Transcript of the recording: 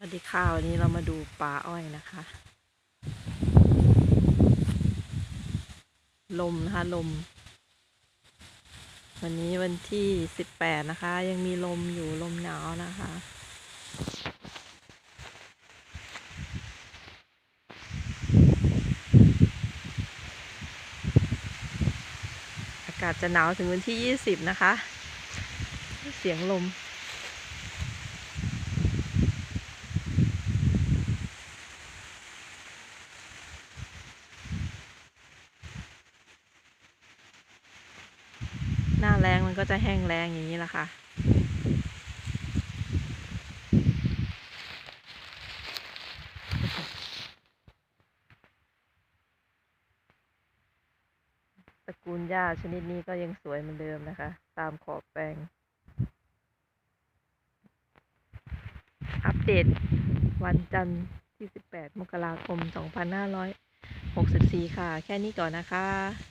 สวัสดีค่ะวันนี้เรามาดูปลาอ้อยนะคะ ลมนะคะลม วันนี้วันที่สิบแปดนะคะ ยังมีลมอยู่ลมหนาวนะคะ อากาศจะหนาวถึงวันที่ยี่สิบนะคะ เสียงลม หน้าแรงมันก็จะแห้งแรงอย่างนี้แหละค่ะ ตระกูลหญ้าชนิดนี้ก็ยังสวยเหมือนเดิมนะคะ ตามขอบแปลง อัปเดตวันจันทร์ที่ 18 มกราคม 2564 ค่ะ แค่นี้ก่อนนะคะ